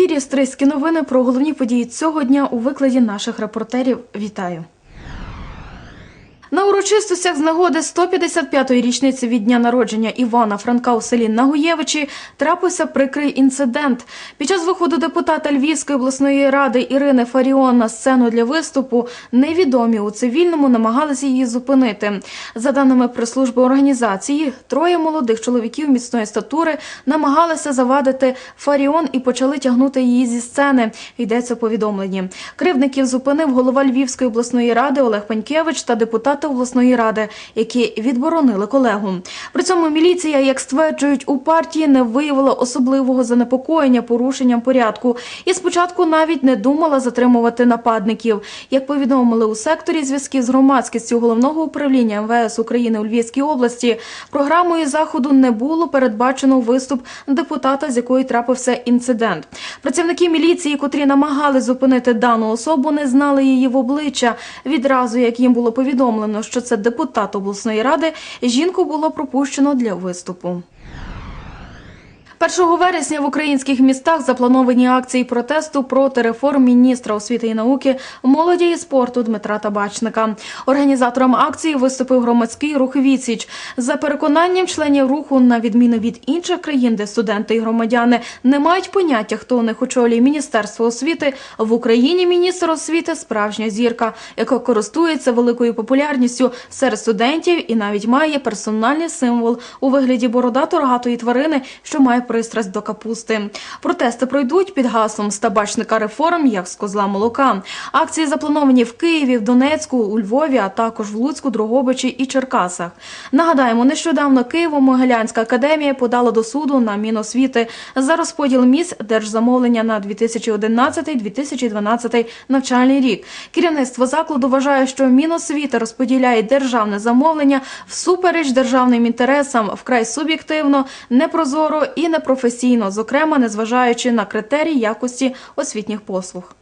ефірі Стрийські новини про головні події цього дня у викладі наших репортерів. Вітаю. На урочистостях з нагоди 155-ї річниці від дня народження Івана Франка у селі Нагуєвичі трапився прикрий інцидент. Під час виходу депутата Львівської обласної ради Ірини Фаріон на сцену для виступу невідомі у цивільному намагалися її зупинити. За даними прес-служби організації, троє молодих чоловіків міцної статури намагалися завадити Фаріон і почали тягнути її зі сцени. Йдеться у повідомленні. Кривдників зупинив голова Львівської обласної ради Олег Панькевич та депутати обласної ради, які відборонили колегу. При цьому міліція, як стверджують у партії, не виявила особливого занепокоєння порушенням порядку і спочатку навіть не думала затримувати нападників. Як повідомили у секторі зв'язків з громадськістю головного управління МВС України у Львівській області, програмою заходу не було передбачено виступ депутата, з якої трапився інцидент. Працівники міліції, котрі намагали зупинити дану особу, не знали її в обличчя. Відразу, як їм було повідомлено, що це депутат обласної ради, жінку було пропущено для виступу. 1 вересня в українських містах заплановані акції протесту проти реформ міністра освіти і науки, молоді і спорту Дмитра Табачника. Організатором акції виступив громадський рух Віціч. За переконанням членів руху, на відміну від інших країн, де студенти і громадяни не мають поняття, хто у них очолює міністерство освіти, в Україні міністр освіти справжня зірка, яка користується великою популярністю серед студентів і навіть має персональний символ у вигляді бородато рогатої тварини, що має пристрасть до капусти. Протести пройдуть під гаслом з табачника реформ, як з козла молока. Акції заплановані в Києві, в Донецьку, у Львові, а також в Луцьку, Дрогобичі і Черкасах. Нагадаємо, нещодавно Києво-Могилянська академія подала до суду на Міносвіти за розподіл місць держзамовлення на 2011-2012 навчальний рік. Керівництво закладу вважає, що Міносвіти розподіляє державне замовлення всупереч державним інтересам вкрай суб'єктивно, непрозоро і непрофесійно, зокрема незважаючи на критерії якості освітніх послуг.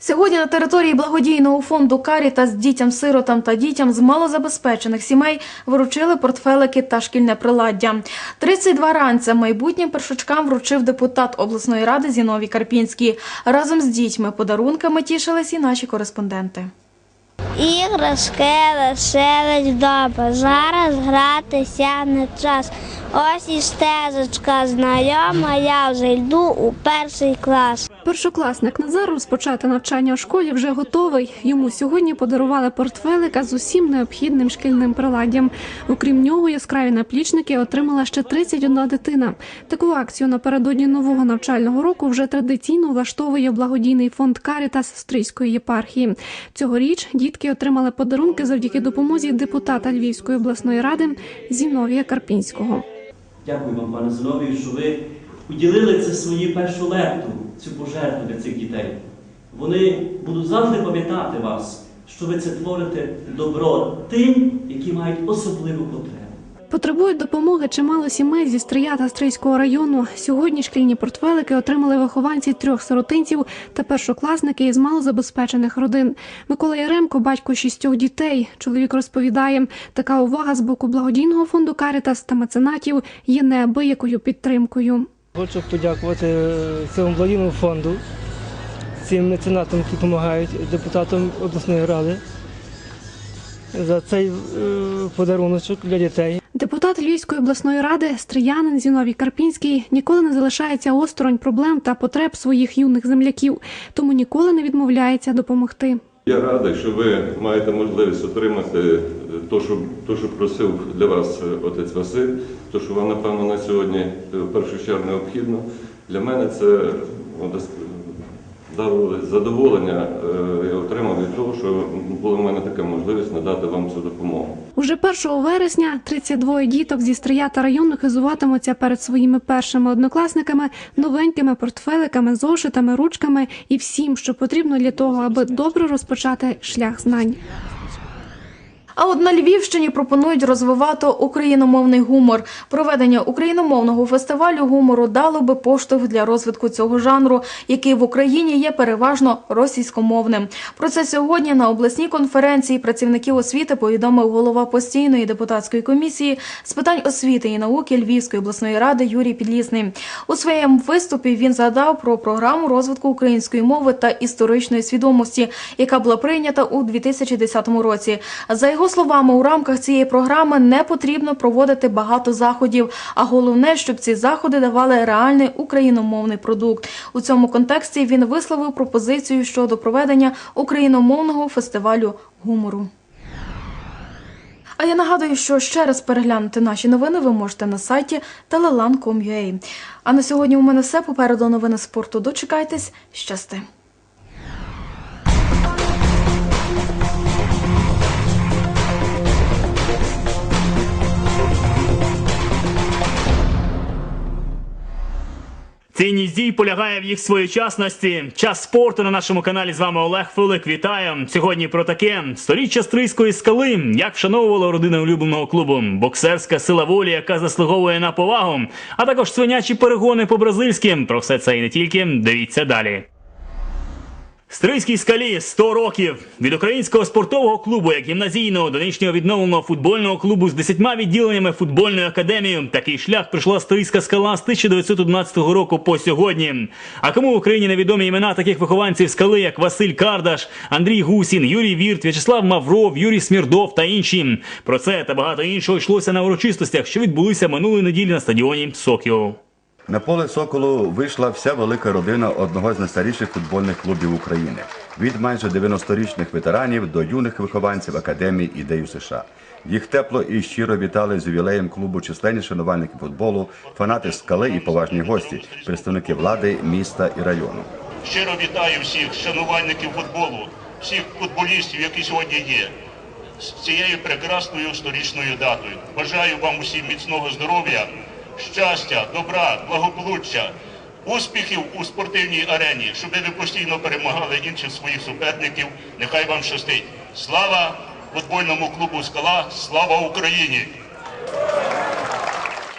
Сьогодні на території благодійного фонду Карітас дітям-сиротам та дітям з малозабезпечених сімей вручили портфелики та шкільне приладдя. 32 ранця майбутнім першачкам вручив депутат обласної ради Зіновій Карпінський. Разом з дітьми подарунками тішились і наші кореспонденти. Іграшки лишились доба, Зараз гратися не час. Ось і стежечка знайома, я вже йду у перший клас. Першокласник Назар розпочати навчання у школі вже готовий. Йому сьогодні подарували портфелика з усім необхідним шкільним приладдям. Окрім нього, яскраві наплічники отримала ще 31 дитина. Таку акцію напередодні нового навчального року вже традиційно влаштовує благодійний фонд Карітас Стрийської єпархії. Цьогоріч дітки отримали подарунки завдяки допомозі депутата Львівської обласної ради Зіновія Карпінського. Дякую вам, пане Зиновію, що ви уділили це свою першу лепту, цю пожертву для цих дітей. Вони будуть завжди пам'ятати вас, що ви це творите добро тим, які мають особливу потребу. Потребують допомоги чимало сімей зі Стрия та Стрийського району. Сьогодні шкільні портфелики отримали вихованці трьох сиротинців та першокласники із малозабезпечених родин. Микола Яремко, батько шістьох дітей. Чоловік розповідає, така увага з боку благодійного фонду Карітас та меценатів є неабиякою підтримкою. Хочу подякувати е, цьому благодійному фонду, цим меценатам, які допомагають депутатам обласної ради за цей е, подаруночок для дітей. Депутат Львівської обласної ради Стріянин Зіновій Карпінський ніколи не залишається осторонь проблем та потреб своїх юних земляків, тому ніколи не відмовляється допомогти. Я радий, що ви маєте можливість отримати те, що, то, що просив для вас е, отець Василь, то, що вам, напевно, на сьогодні е, в першу чергу необхідно. Для мене це ну, задоволення, е, я отримав від того, що була в мене така можливість надати вам цю допомогу. Уже 1 вересня 32 діток зі Стрия району хизуватимуться перед своїми першими однокласниками новенькими портфеликами, зошитами, ручками і всім, що потрібно для того, аби добре розпочати шлях знань. А от на Львівщині пропонують розвивати україномовний гумор. Проведення україномовного фестивалю гумору дало би поштовх для розвитку цього жанру, який в Україні є переважно російськомовним. Про це сьогодні на обласній конференції працівників освіти повідомив голова постійної депутатської комісії з питань освіти і науки Львівської обласної ради Юрій Підлісний. У своєму виступі він згадав про програму розвитку української мови та історичної свідомості, яка була прийнята у 2010 році. За його словами, у рамках цієї програми не потрібно проводити багато заходів, а головне, щоб ці заходи давали реальний україномовний продукт. У цьому контексті він висловив пропозицію щодо проведення україномовного фестивалю гумору. А я нагадую, що ще раз переглянути наші новини ви можете на сайті telelan.com.ua. А на сьогодні у мене все. Попереду новини спорту. Дочекайтесь. Щасти. Дій полягає в їх своєчасності. Час спорту на нашому каналі з вами Олег Филик. Вітаю сьогодні про таке сторіччя стрийської скали. Як вшановувала родина улюбленого клубу, боксерська сила волі, яка заслуговує на повагу, а також свинячі перегони по бразильським. Про все це і не тільки дивіться далі. Стрийській скалі 100 років від українського спортового клубу, як гімназійного до нинішнього відновленого футбольного клубу з 10 відділеннями футбольної академії. Такий шлях пройшла Стрийська скала з 1911 року по сьогодні. А кому в Україні невідомі імена таких вихованців скали, як Василь Кардаш, Андрій Гусін, Юрій Вірт, В'ячеслав Мавров, Юрій Смірдов та інші. Про це та багато іншого йшлося на урочистостях, що відбулися минулої неділі на стадіоні Сокіо. На поле Соколу вийшла вся велика родина одного з найстаріших футбольних клубів України від майже 90-річних ветеранів до юних вихованців Академії ідею США. Їх тепло і щиро вітали з ювілеєм клубу численні шанувальники футболу, фанати скали і поважні гості, представники влади, міста і району. Щиро вітаю всіх шанувальників футболу, всіх футболістів, які сьогодні є, з цією прекрасною сторічною датою. Бажаю вам усім міцного здоров'я, щастя, добра, благополуччя, успіхів у спортивній арені, щоб ви постійно перемагали інших своїх суперників. Нехай вам щастить. Слава футбольному клубу Скала! Слава Україні!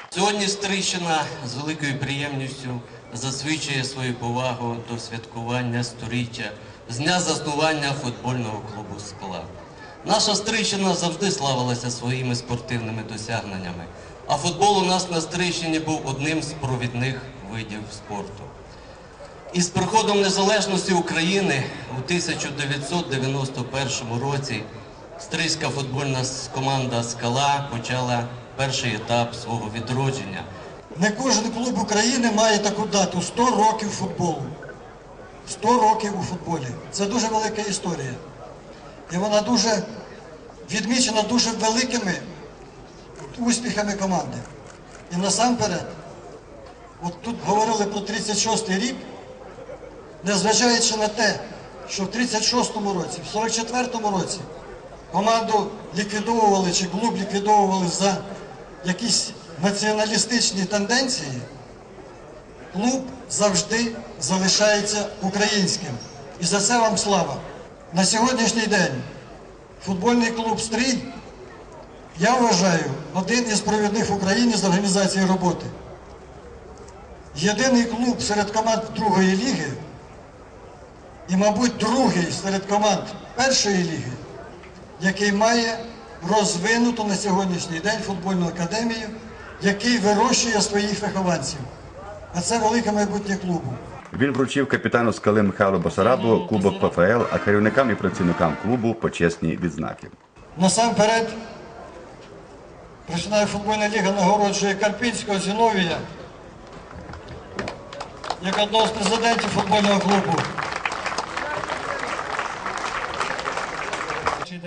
Сьогодні Стрищина з великою приємністю засвідчує свою повагу до святкування сторіччя з дня заснування футбольного клубу Скала. Наша Стрищина завжди славилася своїми спортивними досягненнями, а футбол у нас на Стрищині був одним з провідних видів спорту. Із приходом незалежності України у 1991 році Стрийська футбольна команда Скала почала перший етап свого відродження. Не кожен клуб України має таку дату 100 років футболу. 100 років у футболі. Це дуже велика історія. І вона дуже відмічена дуже великими успіхами команди. І насамперед, от тут говорили про 36-й рік, незважаючи на те, що в 36-му році, в 44-му році команду ліквідовували чи клуб ліквідовували за якісь націоналістичні тенденції, клуб завжди залишається українським. І за це вам слава. На сьогоднішній день футбольний клуб Стрій, я вважаю, один із провідних в Україні з організації роботи. Єдиний клуб серед команд другої ліги і, мабуть, другий серед команд першої ліги, який має розвинуту на сьогоднішній день футбольну академію, який вирощує своїх вихованців. А це велике майбутнє клубу. Він вручив капітану скали Михайлу Басарабу кубок ПФЛ, а керівникам і працівникам клубу почесні відзнаки. Насамперед, Професіональна футбольна ліга нагороджує Карпінського Зіновія як одного з президентів футбольного клубу.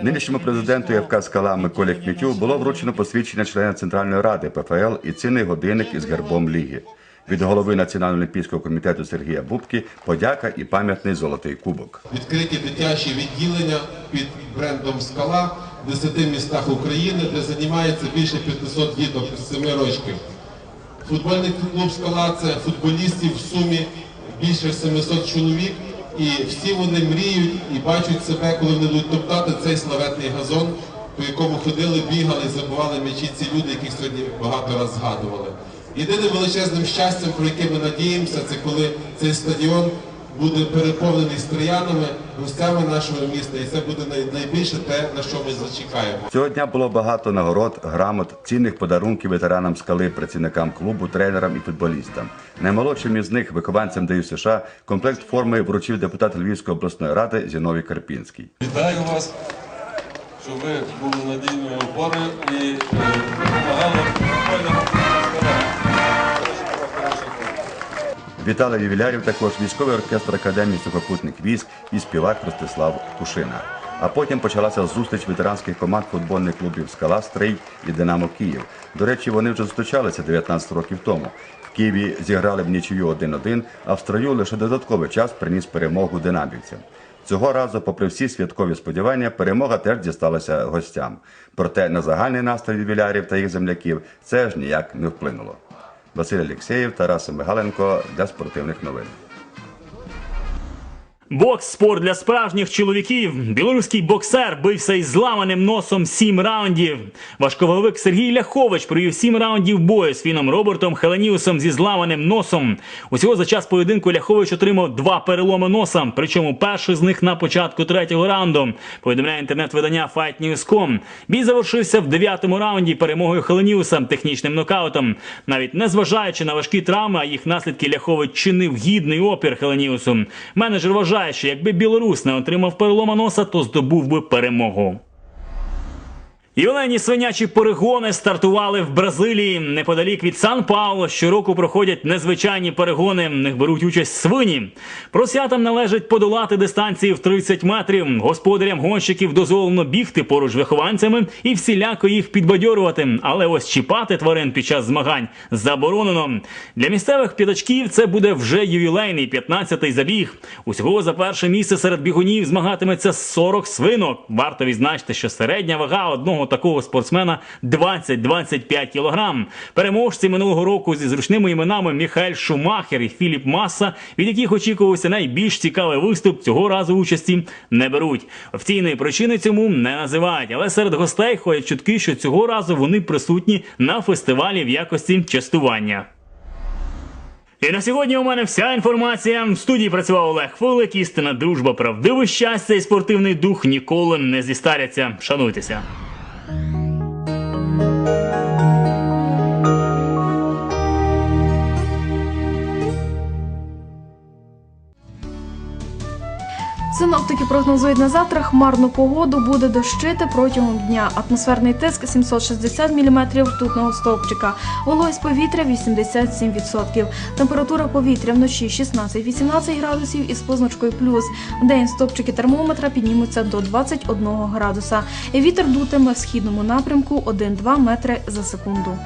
Нинішньому президенту ФК «Скала» Миколі Хмітю було вручено посвідчення члена Центральної ради ПФЛ і цінний годинник із гербом ліги. Від голови Національного олімпійського комітету Сергія Бубки подяка і пам'ятний золотий кубок. відкриті дитячі відділення під брендом Скала в 10 містах України, де займається більше 500 діток з 7 років. Футбольний клуб Скала це футболістів в сумі більше 700 чоловік, і всі вони мріють і бачать себе, коли вони будуть топтати цей славетний газон по якому ходили, бігали, забували м'ячі ці люди, яких сьогодні багато раз згадували. Єдиним величезним щастям, про яке ми надіємося, це коли цей стадіон буде переповнений стріянами, гостями нашого міста, і це буде найбільше те, на що ми зачекаємо. Цього дня було багато нагород, грамот, цінних подарунків ветеранам скали, працівникам клубу, тренерам і футболістам. Наймолодшим із них, вихованцям ДЮ США, комплект форми вручив депутат Львівської обласної ради Зіновій Карпінський. Вітаю вас, щоб ви були надійною опорою і е, допомагали Вітали ювілярів також військовий оркестр Академії сухопутних військ і співак Ростислав Кушина. А потім почалася зустріч ветеранських команд футбольних клубів Скала Стрий і Динамо Київ. До речі, вони вже зустрічалися 19 років тому. В Києві зіграли в нічию 1-1, а в строю лише додатковий час приніс перемогу динамівцям. Цього разу, попри всі святкові сподівання, перемога теж дісталася гостям. Проте на загальний настрій ювілярів та їх земляків це ж ніяк не вплинуло. Василь Алєксєєв, Тарас Мигаленко для спортивних новин. Бокс спорт для справжніх чоловіків. Білоруський боксер бився із зламаним носом сім раундів. Важкововик Сергій Ляхович провів сім раундів бою з фіном Робертом Хеленіусом зі зламаним носом. Усього за час поєдинку Ляхович отримав два переломи носа, причому перший з них на початку третього раунду. Повідомляє інтернет-видання FightNews.com. Бій завершився в дев'ятому раунді перемогою Хеленіуса технічним нокаутом. Навіть незважаючи на важкі травми, а їх наслідки Ляхович чинив гідний опір Хеленіусу. Менеджер вважає, що якби білорус не отримав перелома носа, то здобув би перемогу. Юлені свинячі перегони стартували в Бразилії неподалік від Сан Пауло. Щороку проходять незвичайні перегони. В них беруть участь свині. Просятам належить подолати дистанції в 30 метрів. Господарям гонщиків дозволено бігти поруч вихованцями і всіляко їх підбадьорувати. Але ось чіпати тварин під час змагань заборонено. Для місцевих п'ятачків це буде вже ювілейний 15-й забіг. Усього за перше місце серед бігунів змагатиметься 40 свинок. Варто відзначити, що середня вага одного такого спортсмена 20-25 кілограм. Переможці минулого року зі зручними іменами Міхаель Шумахер і Філіп Маса, від яких очікувався найбільш цікавий виступ, цього разу участі не беруть. Офіційної причини цьому не називають, але серед гостей ходять чутки, що цього разу вони присутні на фестивалі в якості частування. І на сьогодні у мене вся інформація. В студії працював Олег Фулик. Істина, дружба, правдиве щастя і спортивний дух ніколи не зістаряться. Шануйтеся. Синоптики прогнозують на завтра хмарну погоду, буде дощити протягом дня. Атмосферний тиск 760 мм ртутного стовпчика, вологість повітря 87%. Температура повітря вночі 16-18 градусів із позначкою плюс. В день стовпчики термометра піднімуться до 21 градуса. Вітер дутиме в східному напрямку 1-2 метри за секунду.